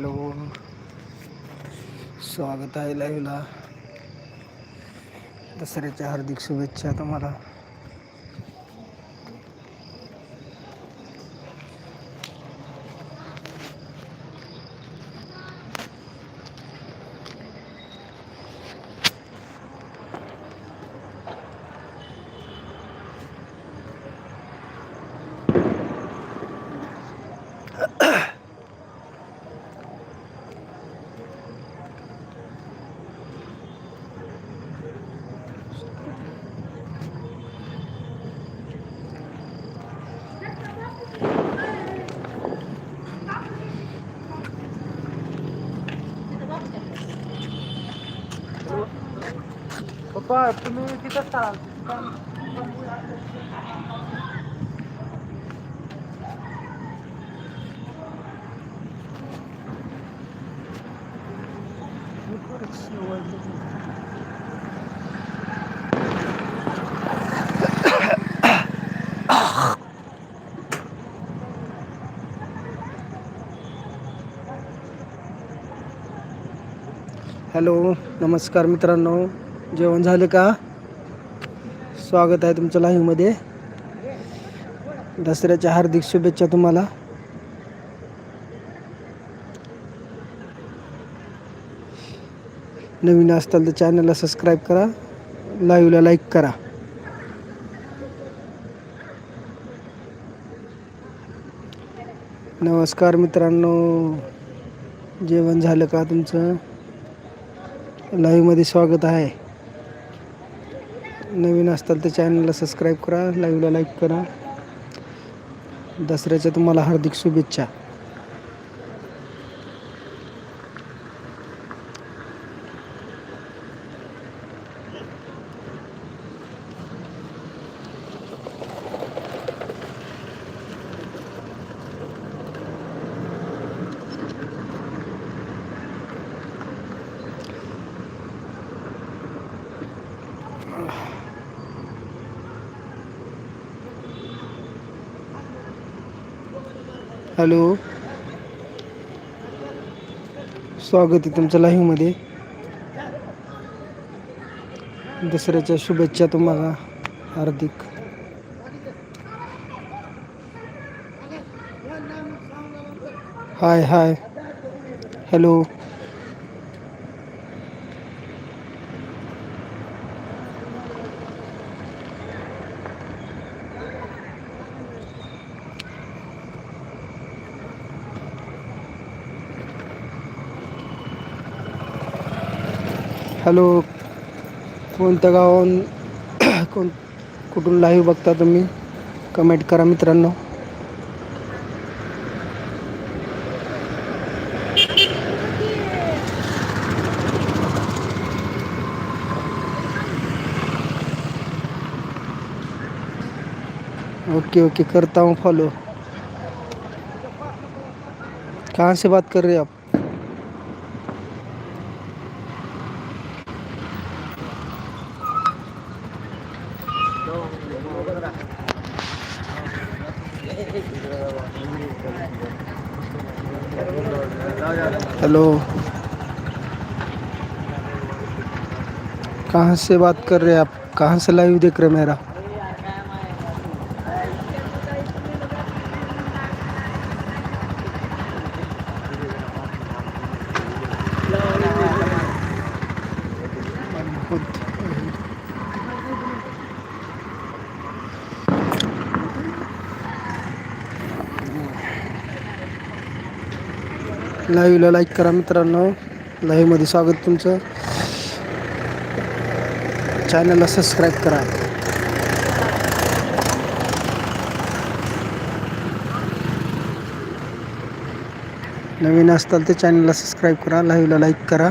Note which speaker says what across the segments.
Speaker 1: Hello. स्वागत आहे लाईव्हला दसऱ्याच्या हार्दिक शुभेच्छा तुम्हाला.
Speaker 2: पप्पा तुम्ही तिथंच चालाल
Speaker 1: हॅलो नमस्कार मित्रांनो जेवण झालं का? स्वागत आहे तुमचं लाईव्हमध्ये दसऱ्याच्या हार्दिक शुभेच्छा तुम्हाला. नवीन असताल तर चॅनलला सबस्क्राईब करा. लाईव्हला लाईक करा. नमस्कार मित्रांनो. जेवण झालं का तुमचं? लाईव्हमध्ये स्वागत आहे. नवीन असताल तर चॅनलला सबस्क्राईब करा लाईव्हला लाईक करा. दसऱ्याच्या तुम्हाला हार्दिक शुभेच्छा. हॅलो. स्वागत आहे तुमचं लाईव्हमध्ये दसऱ्याच्या शुभेच्छा तुम्हाला हार्दिक. हाय हाय. हॅलो. हॅलो कोणत्या गावाहून कोण, कुठून लाईव्ह बघता तुम्ही? कमेंट करा मित्रांनो. ओके ओके, करता हूँ फॉलो कहाँ से बात कर रहे आप? हेलो कहाँ से बात कर रहे हैं आप? कहाँ से लाइव देख रहे हैं मेरा? लाईव्हला लाईक करा मित्रांनो. लाईव्हमध्ये स्वागत तुमचं. चॅनलला सबस्क्राईब करा. नवीन असताल तर चॅनलला सबस्क्राईब करा लाईव्हला लाईक करा.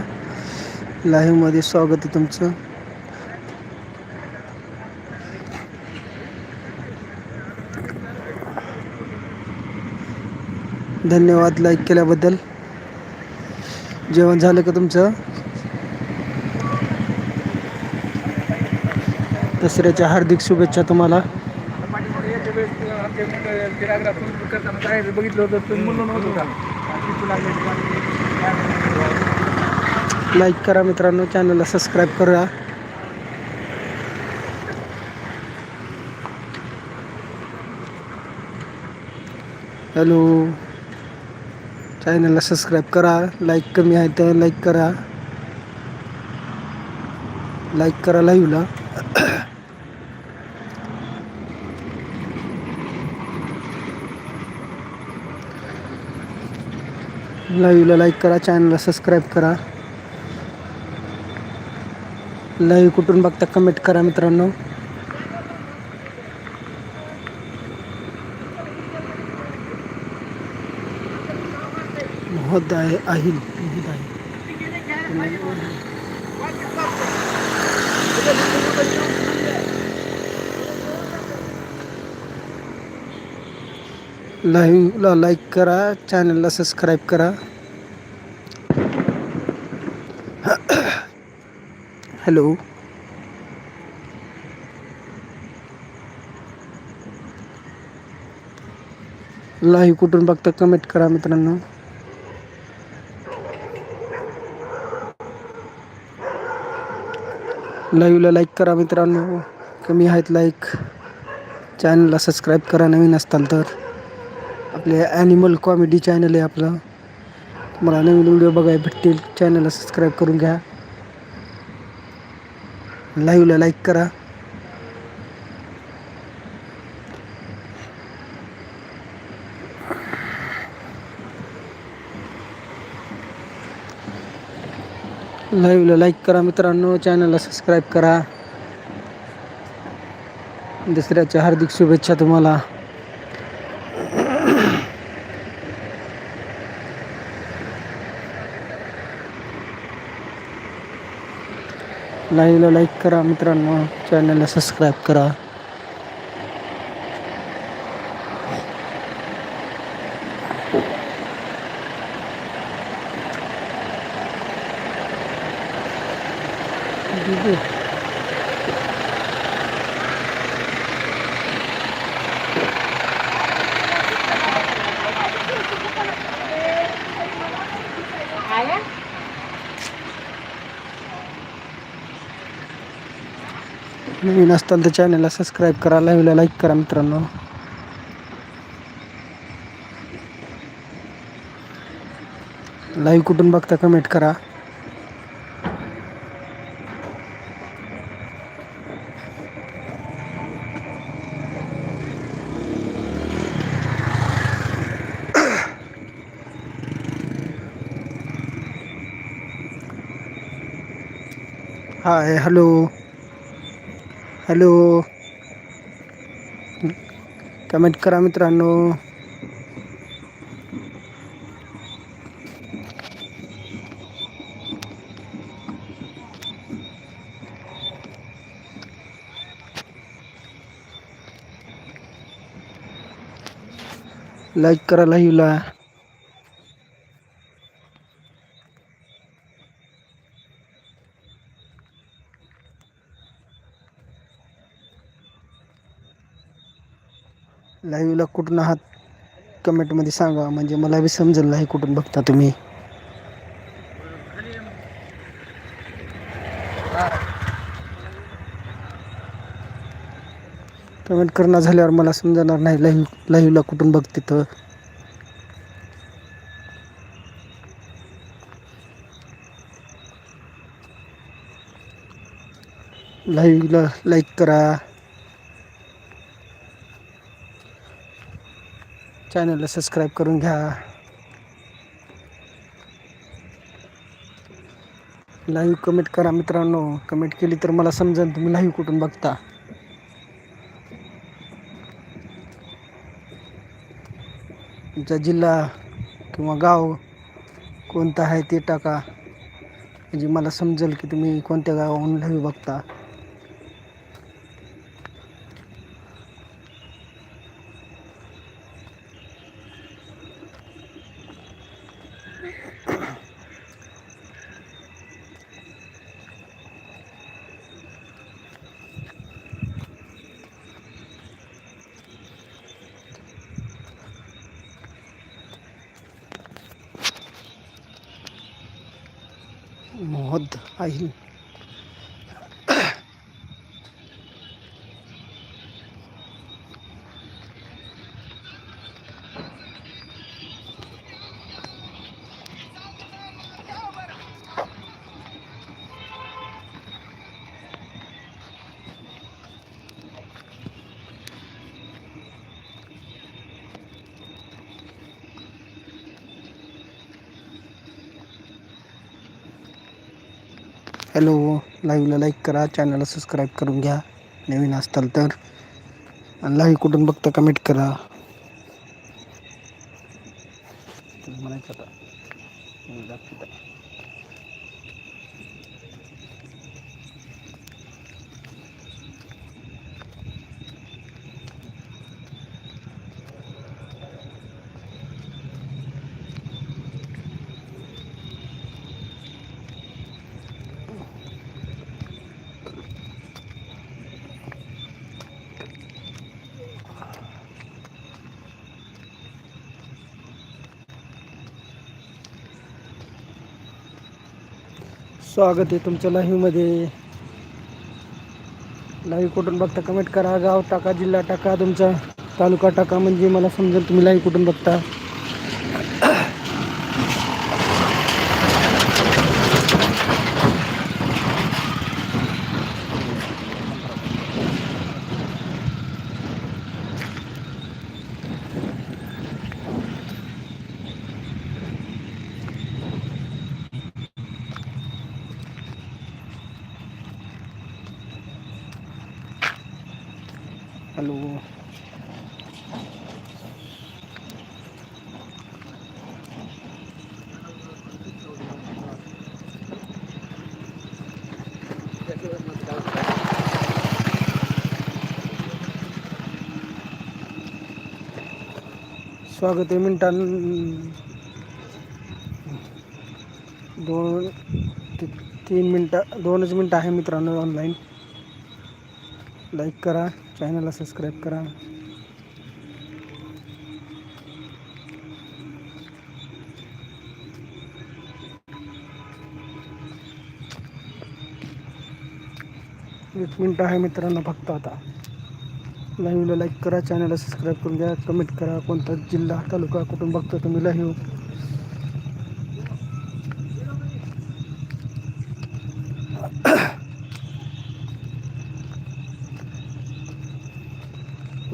Speaker 1: लाईव्हमध्ये स्वागत आहे तुमचं. धन्यवाद लाईक केल्याबद्दल. जेवण झालं का तुमचं? दसऱ्याच्या हार्दिक शुभेच्छा तुम्हाला.
Speaker 2: बघितलं होतं
Speaker 1: लाईक करा मित्रांनो चॅनलला सबस्क्राईब करा. हॅलो चॅनलला सबस्क्राईब करा लाईक कमी आहे तर लाईक करा. लाईक करा लाईव्हला. लाईव्हला लाईक करा चॅनलला सबस्क्राईब करा. लाईव्ह कुठून बघता कमेंट करा मित्रांनो. लाईक करा चॅनलला सबस्क्राईब करा। हॅलो लाईव्ह कुठून बघता कमेंट करा मित्रांनो। लाईव्हला लाईक करा मित्रांनो. कमी आहेत लाईक चॅनलला सबस्क्राईब करा नवीन असताल तर आपले ॲनिमल कॉमेडी चॅनल आहे आपलं. तुम्हाला नवीन व्हिडिओ बघायला भेटतील. चॅनलला सबस्क्राईब करून घ्या. लाईव्हला लाईक करा. लाईव्हला लाईक करा मित्रांनो चॅनलला सबस्क्राईब करा. दसऱ्याच्या हार्दिक शुभेच्छा तुम्हाला. लाईव्हला लाईक करा मित्रांनो चॅनलला सबस्क्राईब करा. नवीन असताल तर चॅनलला सबस्क्राईब करा लाईव्हला लाईक करा मित्रांनो लाईव्ह कुठून बघता कमेंट करा हाय हॅलो हॅलो कमेंट करा मित्रांनो. लाईक करा लाईव्हला लाईव्हला कुठून आहात? कमेंटमध्ये सांगा. म्हणजे मला बी समजेल नाही कुठून बघता तुम्ही. कमेंट करणं झाल्यावर मला समजणार नाही. लाईव्ह लाईव्हला कुठून बघते तर लाईव्हला लाईक करा. चॅनलला सबस्क्राईब करून घ्या. लाईव्ह कमेंट करा मित्रांनो. कमेंट केली तर मला समजेल तुम्ही लाईव्ह कुठून बघता. तुमचा जिल्हा किंवा गाव कोणता आहे ते टाका. म्हणजे मला समजेल की तुम्ही कोणत्या गावाहून लाईव्ह बघता. मोहद आहे हॅलो लाईव्हला लाईक करा चॅनलला सबस्क्राईब करून घ्या. नवीन असताल तर आणि लाईव्ह कुठून बघता कमेंट करा. म्हणायचं स्वागत आहे तुमच्या लाईव्हमध्ये लाईव्ह कुठून बघता कमेंट करा. गाव टाका जिल्हा टाका तुमचा तालुका टाका म्हणजे मला समजेल तुम्ही लाईव्ह कुठून बघता. स्वागत है मिनिटां दोन तीन मिनटं दोनच मिनटं आहे मित्रांनो ऑनलाईन करा चॅनलला सबस्क्राईब करा. एक मिनटं आहे मित्रांनो फक्त आता. लाईव्हला लाईक करा चॅनलला सबस्क्राईब करून घ्या कमेंट करा. कोणता जिल्हा तालुका कुठून बघतो तुम्ही लाईव्ह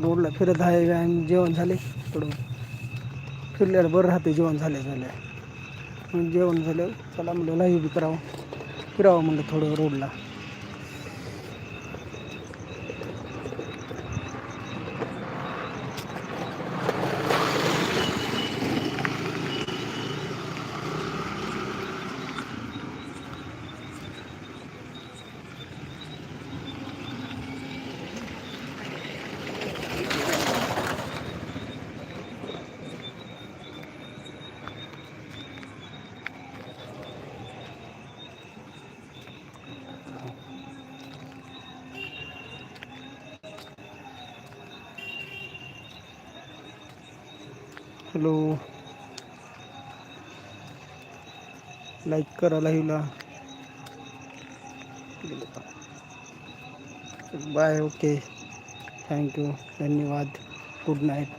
Speaker 1: रोडला फिरत आहे आणि जेवण झाले. थोडं फिरल्यावर बरं राहते जेवण झाले झाले. मग जेवण झालं चला म्हणलं लाईव्ह बी करावं. फिरावं म्हणलं थोडं रोडला. हॅलो. लाइक करा लाईव्हला. बाय ओके थैंक यू धन्यवाद. Good night